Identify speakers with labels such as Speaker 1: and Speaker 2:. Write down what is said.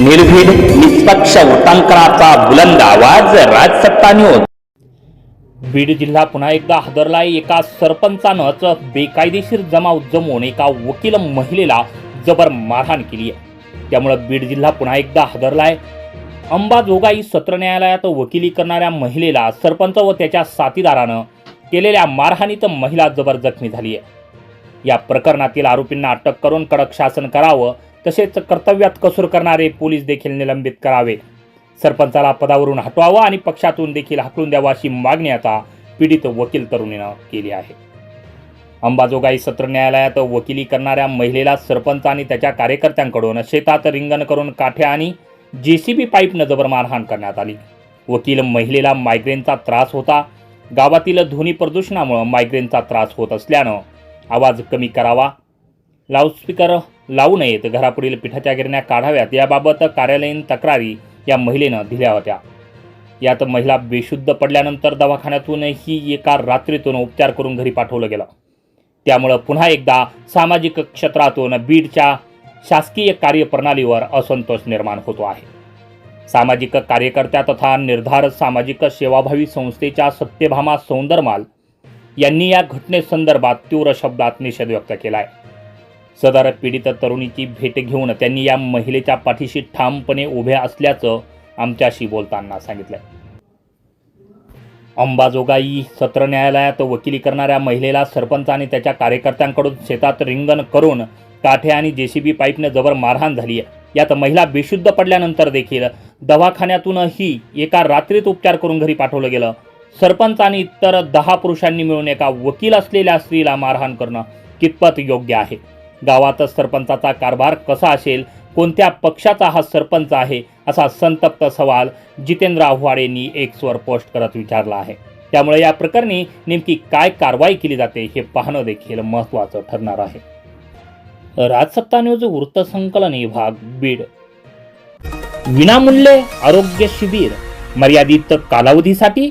Speaker 1: निर्भीड निष्पक्ष वृत्तांकनाचा बुलंद आवाज राजसत्ता न्यूज बीड जिल्हा पुन्हा एकदा हादरलाय. एका सरपंचानंच बेकायदेशीर जमाव जमवून एका वकील महिलेला जबर मारहाण केली आहे. त्यामुळं बीड जिल्हा पुन्हा एकदा हादरलाय. अंबाजोगाई सत्र न्यायालयात वकिली करणाऱ्या महिलेला सरपंच व त्याच्या साथीदारानं केलेल्या मारहाणीत महिला जबर जखमी झाली आहे. या प्रकरणातील आरोपींना अटक करून कडक शासन करावं तसेच कर्तव्यात कसूर करणारे पोलीस देखील निलंबित करावे सरपंचाला पदावरून हटवावं आणि पक्षातून देखील हाकलून द्यावं अशी मागणी आता पीडित वकील तरुणीनं केली आहे. अंबाजोगाई सत्र न्यायालयात वकिली करणाऱ्या महिलेला सरपंच आणि त्याच्या कार्यकर्त्यांकडून शेतात रिंगण करून काठ्या आणि जेसीबी पाईपनं जबर मारहाण करण्यात आली. वकील महिलेला मायग्रेनचा त्रास होता. गावातील ध्वनी प्रदूषणामुळं मायग्रेनचा त्रास होत असल्यानं आवाज कमी करावा. लाऊडस्पीकर लावू नयेत घरापुढील पिठाच्या गिरण्या काढाव्यात. याबाबत कार्यालयीन तक्रारी या महिलेनं दिल्या होत्या. यात महिला बेशुद्ध पडल्यानंतर दवाखान्यातूनही एका रात्रीतून उपचार करून घरी पाठवलं गेलं. त्यामुळं पुन्हा एकदा सामाजिक क्षेत्रातून बीडच्या शासकीय कार्यप्रणालीवर असंतोष निर्माण होतो आहे. सामाजिक कार्यकर्त्या तथा निर्धार सामाजिक सेवाभावी संस्थेच्या सत्यभामा सौंदरमाल यांनी या घटनेसंदर्भात तीव्र शब्दात निषेध व्यक्त केला आहे सदर पीडित तरुणीची भेट घेऊन त्यांनी या महिलेच्या पाठीशी ठामपणे उभ्या असल्याचं आमच्याशी बोलताना सांगितलंय. अंबाजोगाई सत्र न्यायालयात वकिली करणाऱ्या महिलेला सरपंच आणि त्याच्या कार्यकर्त्यांकडून शेतात रिंगण करून काठे आणि जेसीबी पाईपने जबर मारहाण झाली आहे. यात महिला बेशुद्ध पडल्यानंतर देखील दवाखान्यातूनही एका रात्रीत उपचार करून घरी पाठवलं गेलं. सरपंच आणि इतर दहा पुरुषांनी मिळून एका वकील असलेल्या स्त्रीला मारहाण करणं कितपत योग्य आहे? गावातच सरपंचाचा कारभार कसा असेल? कोणत्या पक्षाचा हा सरपंच आहे? असा संतप्त सवाल जितेंद्र आव्हाड यांनी एक्सवर पोस्ट करत विचारला आहे. त्यामुळे या प्रकरणी नेमकी काय कारवाई केली जाते हे पाहणं देखील महत्त्वाचं ठरणार आहे. राजसत्ता न्यूज वृत्तसंकलन विभाग बीड. विनामूल्य आरोग्य शिबिर मर्यादित कालावधीसाठी